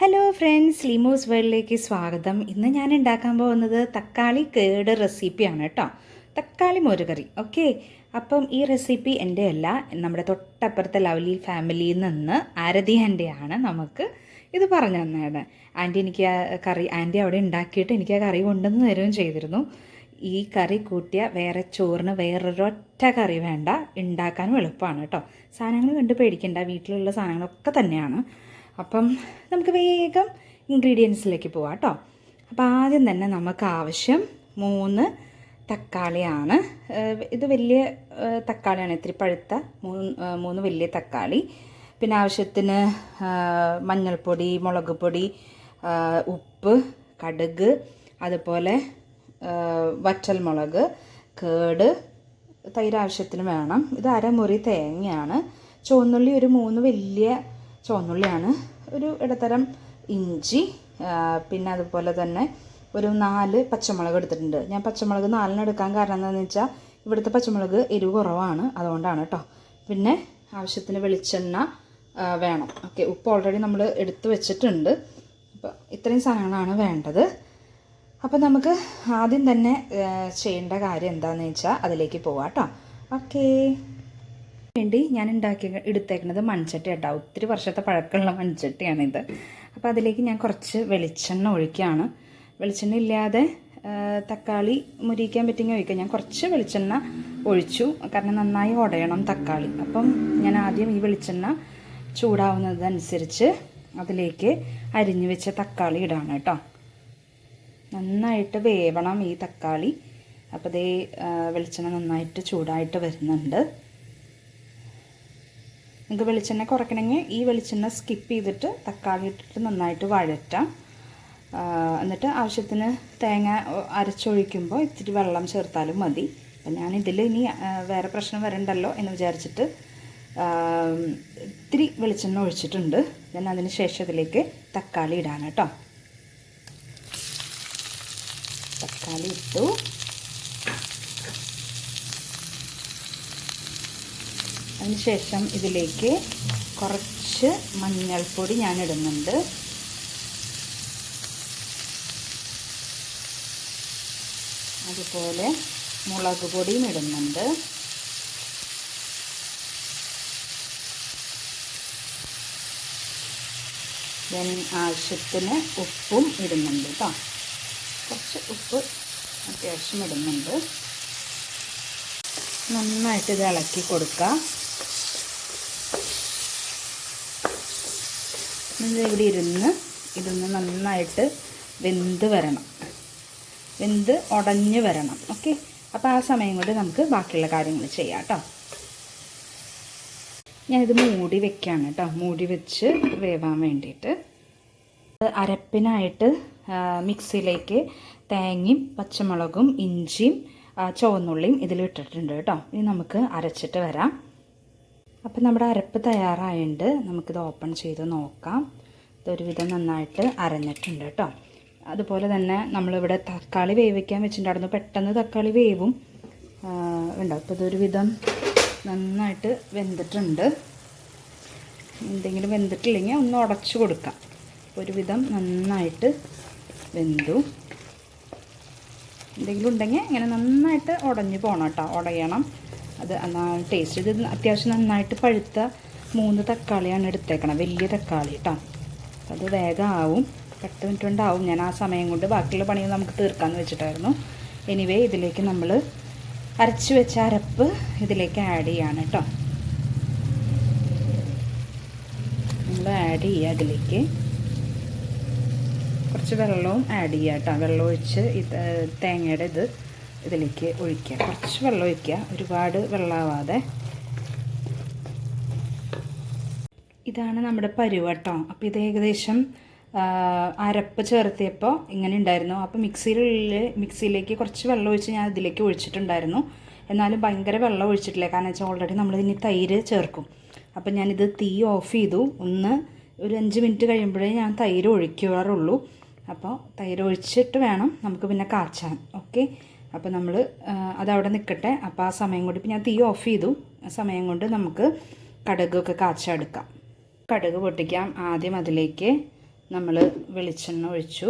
Hello friends ലിമോസ് വേൾഡിലേക്ക് സ്വാഗതം. ഇന്ന് ഞാൻ ഉണ്ടാക്കാൻ പോകുന്നത് തക്കാളി കേട് റെസിപ്പിയാണ് കേട്ടോ തക്കാളി മോരുകറി. ഓക്കെ അപ്പം ഈ റെസിപ്പി എന്റെ അല്ല. നമ്മുടെ തൊട്ടപ്പുറത്തെ ലവ്ലി ഫാമിലിയിൽ നിന്ന് ആരതി ആന്റിയാണ് നമുക്ക് ഇത് പറഞ്ഞു തന്നത്. ആന്റി എനിക്ക് ആ കറി ആന്റി അവിടെ ഉണ്ടാക്കിയിട്ട് എനിക്ക് ആ കറി കൊണ്ടുവന്ന് തരുകയും ചെയ്തിരുന്നു. ഈ കറി കൂട്ടിയ വേറെ ചോറിന് വേറൊരൊറ്റ കറി വേണ്ട. ഉണ്ടാക്കാനും എളുപ്പമാണ് കേട്ടോ സാധനങ്ങൾ കണ്ട് പേടിക്കേണ്ട. വീട്ടിലുള്ള സാധനങ്ങളൊക്കെ തന്നെയാണ്. അപ്പം നമുക്ക് വേഗം ഇൻഗ്രീഡിയൻസിലേക്ക് പോവാം കേട്ടോ. അപ്പോൾ ആദ്യം തന്നെ നമുക്ക് ആവശ്യം മൂന്ന് തക്കാളിയാണ്. ഇത് വലിയ തക്കാളിയാണ്. ഇത്തിരി പഴുത്ത മൂന്ന് മൂന്ന് വലിയ തക്കാളി. പിന്നെ ആവശ്യത്തിന് മഞ്ഞൾപ്പൊടി മുളക് പൊടി ഉപ്പ് കടുക് അതുപോലെ വറ്റൽ മുളക് കേട് തൈര് ആവശ്യത്തിന് വേണം. ഇത് അരമുറി തേങ്ങയാണ്. ചുവന്നുള്ളി ഒരു മൂന്ന് വലിയ ചുവന്നുള്ളിയാണ്. ഒരു ഇടത്തരം ഇഞ്ചി പിന്നെ അതുപോലെ തന്നെ ഒരു നാല് പച്ചമുളക് എടുത്തിട്ടുണ്ട്. ഞാൻ പച്ചമുളക് നാലിന് എടുക്കാൻ കാരണം എന്താണെന്ന് വെച്ചാൽ ഇവിടുത്തെ പച്ചമുളക് എരിവ് കുറവാണ്. അതുകൊണ്ടാണ് കേട്ടോ പിന്നെ ആവശ്യത്തിന് വെളിച്ചെണ്ണ വേണം. ഓക്കെ ഉപ്പ് ഓൾറെഡി നമ്മൾ എടുത്ത് വെച്ചിട്ടുണ്ട്. അപ്പോൾ ഇത്രയും സാധനങ്ങളാണ് വേണ്ടത്. അപ്പോൾ നമുക്ക് ആദ്യം തന്നെ ചെയ്യേണ്ട കാര്യം എന്താണെന്ന് വെച്ചാൽ അതിലേക്ക് പോവാം കേട്ടോ ഓക്കേ. വേണ്ടി ഞാൻ ഉണ്ടാക്കി എടുത്തേക്കുന്നത് മൺചട്ടി കേട്ടോ ഒത്തിരി വർഷത്തെ പഴക്കമുള്ള മൺചട്ടിയാണിത്. അപ്പോൾ അതിലേക്ക് ഞാൻ കുറച്ച് വെളിച്ചെണ്ണ ഒഴിക്കുകയാണ്. വെളിച്ചെണ്ണ ഇല്ലാതെ തക്കാളി മുരിക്കാൻ പറ്റുമെങ്കിൽ ഒഴിക്കാം. ഞാൻ കുറച്ച് വെളിച്ചെണ്ണ ഒഴിച്ചു. കാരണം നന്നായി ഉടയണം തക്കാളി. അപ്പം ഞാൻ ആദ്യം ഈ വെളിച്ചെണ്ണ ചൂടാവുന്നതനുസരിച്ച് അതിലേക്ക് അരിഞ്ഞു വെച്ച തക്കാളി ഇടാണ് കേട്ടോ. നന്നായിട്ട് വേവണം ഈ തക്കാളി. അപ്പോൾ ദേ വെളിച്ചെണ്ണ നന്നായിട്ട് ചൂടായിട്ട് വരുന്നുണ്ട്. നിങ്ങൾക്ക് വെളിച്ചെണ്ണ കുറയ്ക്കണമെങ്കിൽ ഈ വെളിച്ചെണ്ണ സ്കിപ്പ് ചെയ്തിട്ട് തക്കാളി ഇട്ടിട്ട് നന്നായിട്ട് വഴറ്റാം. എന്നിട്ട് ആവശ്യത്തിന് തേങ്ങ അരച്ചൊഴിക്കുമ്പോൾ ഇത്തിരി വെള്ളം ചേർത്താലും മതി. അപ്പം ഞാൻ ഇതിൽ ഇനി വേറെ പ്രശ്നം വരണ്ടല്ലോ എന്ന് വിചാരിച്ചിട്ട് ഇത്തിരി വെളിച്ചെണ്ണ ഒഴിച്ചിട്ടുണ്ട്. ഞാൻ അതിന് ശേഷം ഇതിലേക്ക് തക്കാളി ഇടാൻ തക്കാളി ഇട്ടു. അതിനുശേഷം ഇതിലേക്ക് കുറച്ച് മഞ്ഞൾപ്പൊടി ഞാൻ ഇടുന്നുണ്ട് അതുപോലെ മുളക് പൊടിയും ഇടുന്നുണ്ട്. ദെൻ ആവശ്യത്തിന് ഉപ്പും ഇടുന്നുണ്ട് കേട്ടോ കുറച്ച് ഉപ്പ് അത്യാവശ്യം ഇടുന്നുണ്ട്. നന്നായിട്ട് ഇത് ഇളക്കി കൊടുക്കുക ഇവിടെ ഇരുന്ന് ഇതൊന്ന് നന്നായിട്ട് വെന്ത് വരണം. വെന്ത് ഉടഞ്ഞ് വരണം. ഓക്കെ അപ്പോൾ ആ സമയം കൊണ്ട് നമുക്ക് ബാക്കിയുള്ള കാര്യങ്ങൾ ചെയ്യാം കേട്ടോ ഞാനിത് മൂടി വെക്കുകയാണ് കേട്ടോ മൂടി വെച്ച് വേവാൻ വേണ്ടിയിട്ട്. അരപ്പിനായിട്ട് മിക്സിയിലേക്ക് തേങ്ങയും പച്ചമുളകും ഇഞ്ചിയും ചുവന്നുള്ളിയും ഇതിലിട്ടിട്ടുണ്ട് കേട്ടോ ഇനി നമുക്ക് അരച്ചിട്ട് വരാം. അപ്പം നമ്മുടെ അരപ്പ് തയ്യാറായതുകൊണ്ട് നമുക്കിത് ഓപ്പൺ ചെയ്ത് നോക്കാം. ഇതൊരുവിധം നന്നായിട്ട് അരഞ്ഞിട്ടുണ്ട് കേട്ടോ. അതുപോലെ തന്നെ നമ്മളിവിടെ തക്കാളി വേവിക്കാൻ വെച്ചിട്ടുണ്ടായിരുന്നു. പെട്ടെന്ന് തക്കാളി വേവും. ആ, ഉണ്ടോ അപ്പോൾ ഇതൊരുവിധം നന്നായിട്ട് വെന്തിട്ടുണ്ട്. എന്തെങ്കിലും വെന്തിട്ടില്ലെങ്കിൽ ഒന്ന് ഉടച്ചു കൊടുക്കാം. ഒരുവിധം നന്നായിട്ട് വെന്തു. എന്തെങ്കിലും ഉണ്ടെങ്കിൽ ഇങ്ങനെ നന്നായിട്ട് ഉടഞ്ഞു പോകണം കേട്ടോ. ഉടയണം. അത് ടേസ്റ്റ് ഇത് അത്യാവശ്യം നന്നായിട്ട് പഴുത്ത മൂന്ന് തക്കാളിയാണ് എടുത്തേക്കണം വലിയ തക്കാളി കേട്ടോ അത് വേഗം ആവും. പത്ത് മിനിറ്റ് കൊണ്ടാവും. ഞാൻ ആ സമയം കൊണ്ട് ബാക്കിയുള്ള പണികൾ നമുക്ക് തീർക്കാമെന്ന് വെച്ചിട്ടായിരുന്നു. എനിവേ ഇതിലേക്ക് നമ്മൾ അരച്ച് വെച്ച അരപ്പ് ഇതിലേക്ക് ആഡ് ചെയ്യാണ് കേട്ടോ നമ്മൾ ആഡ് ചെയ്യുക അതിലേക്ക്. കുറച്ച് വെള്ളവും ആഡ് ചെയ്യുക കേട്ടോ വെള്ളം ഒഴിച്ച് ഇത് തേങ്ങയുടെ ഇത് ഇതിലേക്ക് ഒഴിക്കുക. കുറച്ച് വെള്ളം ഒഴിക്കുക. ഒരുപാട് വെള്ളമാവാതെ. ഇതാണ് നമ്മുടെ പരുവ കേട്ടോ അപ്പോൾ ഇത് ഏകദേശം അരപ്പ് ചേർത്തിയപ്പോൾ ഇങ്ങനെ ഉണ്ടായിരുന്നു. അപ്പോൾ മിക്സിയിലുള്ളിൽ മിക്സിയിലേക്ക് കുറച്ച് വെള്ളം ഒഴിച്ച് ഞാൻ ഇതിലേക്ക് ഒഴിച്ചിട്ടുണ്ടായിരുന്നു. എന്നാലും ഭയങ്കര വെള്ളം ഒഴിച്ചിട്ടില്ല. കാരണം വെച്ചാൽ ഓൾറെഡി നമ്മൾ ഇനി തൈര് ചേർക്കും. അപ്പം ഞാനിത് തീ ഓഫ് ചെയ്തു. ഒന്ന് ഒരു അഞ്ച് മിനിറ്റ് കഴിയുമ്പോഴേ ഞാൻ തൈര് ഒഴിക്കാറുള്ളൂ. അപ്പോൾ തൈര് ഒഴിച്ചിട്ട് വേണം നമുക്ക് പിന്നെ കാച്ചാൻ. ഓക്കെ? അപ്പോൾ നമ്മൾ അതവിടെ നിൽക്കട്ടെ അപ്പോൾ ആ സമയം കൊണ്ട് ഇപ്പം ഞാൻ തീ ഓഫ് ചെയ്തു. ആ സമയം കൊണ്ട് നമുക്ക് കടുകൊക്കെ കാച്ചെടുക്കാം. കടുക് പൊട്ടിക്കാം. ആദ്യം അതിലേക്ക് നമ്മൾ വെളിച്ചെണ്ണ ഒഴിച്ചു.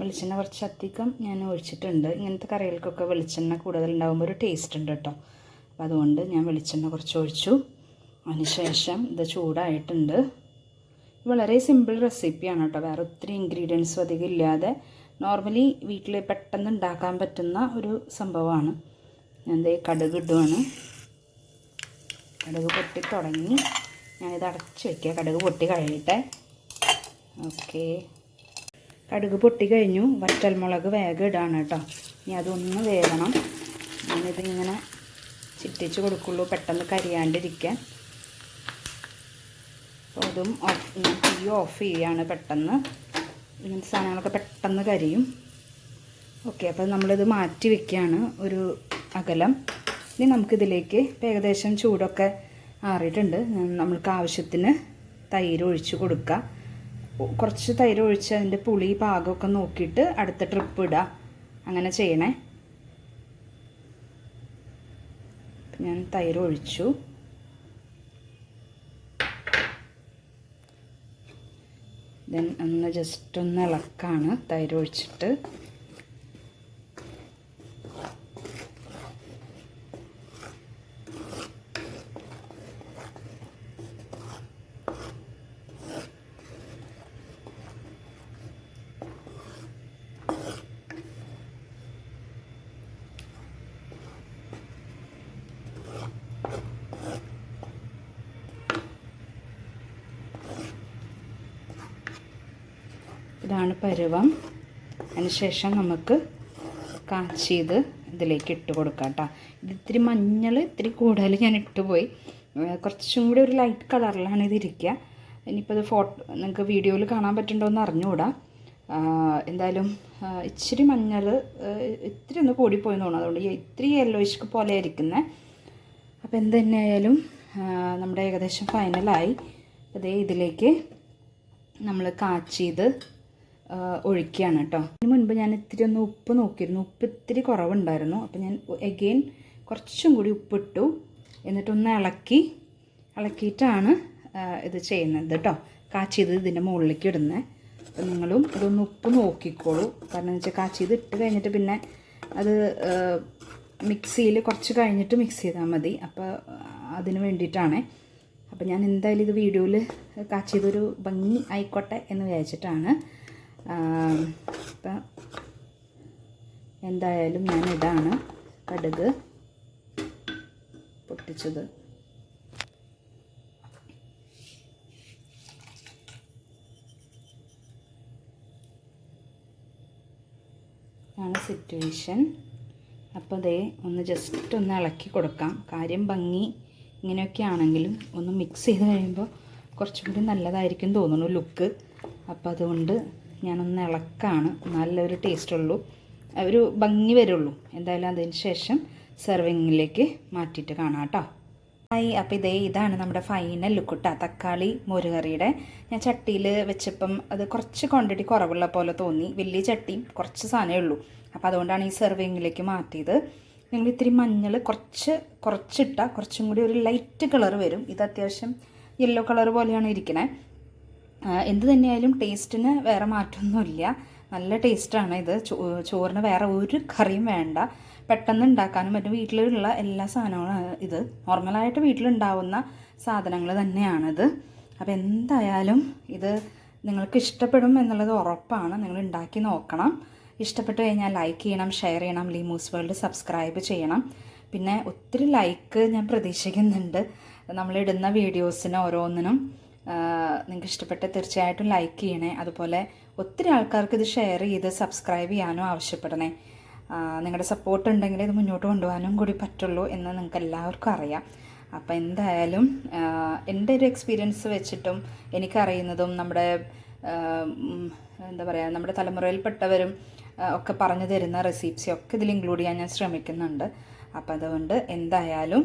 വെളിച്ചെണ്ണ കുറച്ച് അധികം ഞാൻ ഒഴിച്ചിട്ടുണ്ട്. ഇങ്ങനത്തെ കറികൾക്കൊക്കെ വെളിച്ചെണ്ണ കൂടുതൽ ഉണ്ടാകുമ്പോൾ ഒരു ടേസ്റ്റ് ഉണ്ട് കേട്ടോ അപ്പോൾ അതുകൊണ്ട് ഞാൻ വെളിച്ചെണ്ണ കുറച്ച് ഒഴിച്ചു. അതിനുശേഷം ഇത് ചൂടായിട്ടുണ്ട്. വളരെ സിമ്പിൾ റെസിപ്പിയാണ് കേട്ടോ. വേറെ ഒത്തിരി ഇൻഗ്രീഡിയൻസും അധികം ഇല്ലാതെ നോർമലി വീട്ടിൽ പെട്ടെന്ന് ഉണ്ടാക്കാൻ പറ്റുന്ന ഒരു സംഭവമാണ്. ദേ കടുക് ഇടുവാണ്. കടുക് പൊട്ടി തുടങ്ങി. ഞാനിത് അടച്ച് വയ്ക്കുക കടുക് പൊട്ടി കഴിയട്ടെ ഓക്കെ കടുക് പൊട്ടി കഴിഞ്ഞു. വറ്റൽമുളക് വേഗം ഇടാണ് കേട്ടോ. ഇനി അതൊന്ന് വേകണം ഞാനിതിങ്ങനെ ചിറ്റിച്ച് കൊടുക്കുള്ളൂ. പെട്ടെന്ന് കരിയാണ്ടിരിക്കാൻ. അതും തീ ഓഫ് ചെയ്യുകയാണ് പെട്ടെന്ന്. ഇങ്ങനത്തെ സാധനങ്ങളൊക്കെ പെട്ടെന്ന് കരിയും. ഓക്കെ അപ്പോൾ നമ്മളിത് മാറ്റി വെക്കുകയാണ് ഒരു അകലം. ഇനി നമുക്കിതിലേക്ക് ഏകദേശം ചൂടൊക്കെ ആറിയിട്ടുണ്ട്. നമ്മൾക്ക് ആവശ്യത്തിന് തൈര് ഒഴിച്ച് കൊടുക്കുക കുറച്ച് തൈര് ഒഴിച്ച് അതിന്റെ പുളി പാകമൊക്കെ നോക്കിയിട്ട് അടുത്ത ട്രിപ്പ് ഇടുക അങ്ങനെ ചെയ്യണേ. ഞാൻ തൈര് ഒഴിച്ചു. ദെൻ ഒന്ന് ജസ്റ്റ് ഒന്ന് ഇളക്കാണ് തൈര് ഒഴിച്ചിട്ട്. ഇതാണ് പരുവം. അതിനുശേഷം നമുക്ക് കാച്ചിയത് ഇതിലേക്ക് ഇട്ട് കൊടുക്കാം കേട്ടോ. ഇത് ഇത്തിരി മഞ്ഞൾ ഇത്തിരി കൂടുതൽ ഞാൻ ഇട്ടുപോയി കുറച്ചും കൂടി ഒരു ലൈറ്റ് കളറിലാണ് ഇതിരിക്കുക ഇനിയിപ്പോൾ ഇത് ഫോട്ടോ നിങ്ങൾക്ക് വീഡിയോയിൽ കാണാൻ പറ്റുന്നുണ്ടോ എന്ന് അറിഞ്ഞുകൂടാ. എന്തായാലും ഇച്ചിരി മഞ്ഞൾ ഇത്തിരി ഒന്ന് കൂടിപ്പോയി തോന്നുന്നു. അതുകൊണ്ട് ഇത്തിരി യെല്ലോയിഷ് പോലെ ഇരിക്കുന്നത് അപ്പോൾ എന്ത് നമ്മുടെ ഏകദേശം ഫൈനലായി അതേ ഇതിലേക്ക് നമ്മൾ കാച്ചിയത് ഒഴിക്കുകയാണ് കേട്ടോ. അതിന് മുൻപ് ഞാൻ ഇത്തിരി ഒന്ന് ഉപ്പ് നോക്കിയിരുന്നു. ഉപ്പ് ഇത്തിരി കുറവുണ്ടായിരുന്നു. അപ്പോൾ ഞാൻ എഗെയിൻ കുറച്ചും കൂടി ഉപ്പിട്ടു. എന്നിട്ടൊന്ന് ഇളക്കി. ഇളക്കിയിട്ടാണ് ഇത് ചെയ്യുന്നത് കേട്ടോ. കാച്ചിയത് ഇതിന്റെ മുകളിലേക്ക് ഇടുന്നത് അപ്പം നിങ്ങളും ഇതൊന്ന് ഉപ്പ് നോക്കിക്കോളൂ. കാരണം എന്ന് വെച്ചാൽ കാച്ചിയത് ഇട്ട് കഴിഞ്ഞിട്ട് പിന്നെ അത് മിക്സിയിൽ കുറച്ച് കഴിഞ്ഞിട്ട് മിക്സ് ചെയ്താൽ മതി. അപ്പോൾ അതിന് വേണ്ടിയിട്ടാണ്. അപ്പോൾ ഞാൻ എന്തായാലും ഇത് വീഡിയോയിൽ കാച്ചിയതൊരു ഭംഗി ആയിക്കോട്ടെ എന്ന് വിചാരിച്ചിട്ടാണ് അപ്പം എന്തായാലും ഞാൻ ഇതാണ് കടുക് പൊട്ടിച്ചത്. ആണ് സിറ്റുവേഷൻ അപ്പോൾ ദേ ഒന്ന് ജസ്റ്റ് ഒന്ന് ഇളക്കി കൊടുക്കാം. കാര്യം ഭംഗി ഇങ്ങനെയൊക്കെ ആണെങ്കിലും ഒന്ന് മിക്സ് ചെയ്ത് കഴിയുമ്പോൾ കുറച്ചും കൂടി നല്ലതായിരിക്കും തോന്നുന്നു ലുക്ക് അപ്പോൾ അതുകൊണ്ട് ഞാനൊന്ന് ഇളക്കാണ്. നല്ലൊരു ടേസ്റ്റ് ഒരു ഭംഗി വരുള്ളൂ. എന്തായാലും അതിന് ശേഷം സെർവിങ്ങിലേക്ക് മാറ്റിയിട്ട് കാണാം കേട്ടോ. ഹായ് അപ്പോൾ ഇതേ ഇതാണ് നമ്മുടെ ഫൈനൽ ലുക്ക് ലുക്കുട്ട തക്കാളി മോരുകറിയുടെ. ഞാൻ ചട്ടിയിൽ വെച്ചപ്പം അത് കുറച്ച് ക്വാണ്ടിറ്റി കുറവുള്ള പോലെ തോന്നി. വലിയ ചട്ടിയും കുറച്ച് സാധനമേ ഉള്ളൂ. അപ്പോൾ അതുകൊണ്ടാണ് ഈ സെർവിങ്ങിലേക്ക് മാറ്റിയത്. നിങ്ങൾ ഇത്തിരി മഞ്ഞൾ കുറച്ച് കുറച്ചിട്ടാൽ കുറച്ചും കൂടി ഒരു ലൈറ്റ് കളർ വരും. ഇത് അത്യാവശ്യം യെല്ലോ കളർ പോലെയാണ് ഇരിക്കണേ. എന്ത് തന്നെയായാലും ടേസ്റ്റിന് വേറെ മാറ്റമൊന്നുമില്ല നല്ല ടേസ്റ്റാണ് ഇത്. ചോറിന് വേറെ ഒരു കറിയും വേണ്ട. പെട്ടെന്ന് ഉണ്ടാക്കാനും മറ്റും വീട്ടിലുള്ള എല്ലാ സാധനങ്ങളും ഇത് നോർമലായിട്ട് വീട്ടിലുണ്ടാവുന്ന സാധനങ്ങൾ തന്നെയാണിത്. അപ്പോൾ എന്തായാലും ഇത് നിങ്ങൾക്ക് ഇഷ്ടപ്പെടും എന്നുള്ളത് ഉറപ്പാണ്. നിങ്ങൾ ഉണ്ടാക്കി നോക്കണം. ഇഷ്ടപ്പെട്ടു കഴിഞ്ഞാൽ ലൈക്ക് ചെയ്യണം ഷെയർ ചെയ്യണം ലീമൂസ് വേൾഡ് സബ്സ്ക്രൈബ് ചെയ്യണം. പിന്നെ ഒത്തിരി ലൈക്ക് ഞാൻ പ്രതീക്ഷിക്കുന്നുണ്ട്. നമ്മളിടുന്ന വീഡിയോസിന് ഓരോന്നിനും. നിങ്ങൾക്ക് ഇഷ്ടപ്പെട്ട തീർച്ചയായിട്ടും ലൈക്ക് ചെയ്യണേ. അതുപോലെ ഒത്തിരി ആൾക്കാർക്ക് ഇത് ഷെയർ ചെയ്ത് സബ്സ്ക്രൈബ് ചെയ്യാനും ആവശ്യപ്പെടണേ. നിങ്ങളുടെ സപ്പോർട്ട് ഉണ്ടെങ്കിൽ ഇത് മുന്നോട്ട് കൊണ്ടുപോകാനും കൂടി പറ്റുള്ളൂ എന്ന് നിങ്ങൾക്ക് എല്ലാവർക്കും അറിയാം. അപ്പോൾ എന്തായാലും എന്റെ ഒരു എക്സ്പീരിയൻസ് വെച്ചിട്ടും എനിക്കറിയുന്നതും നമ്മുടെ എന്താ പറയുക നമ്മുടെ തലമുറയിൽപ്പെട്ടവരും ഒക്കെ പറഞ്ഞു തരുന്ന റെസിപ്സി ഒക്കെ ഇതിൽ ഇൻക്ലൂഡ് ചെയ്യാൻ ഞാൻ ശ്രമിക്കുന്നുണ്ട്. അപ്പോൾ അതുകൊണ്ട് എന്തായാലും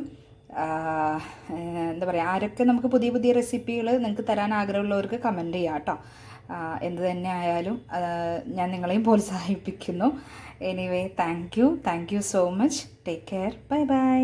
എന്താ പറയുക ആരൊക്കെ നമുക്ക് പുതിയ പുതിയ റെസിപ്പികൾ നിങ്ങൾക്ക് തരാൻ ആഗ്രഹമുള്ളവർക്ക് കമന്റ് ചെയ്യാം കേട്ടോ. എന്ത് തന്നെ ആയാലും ഞാൻ നിങ്ങളെയും പ്രോത്സാഹിപ്പിക്കുന്നു. Anyway thank you thank you so much take care bye bye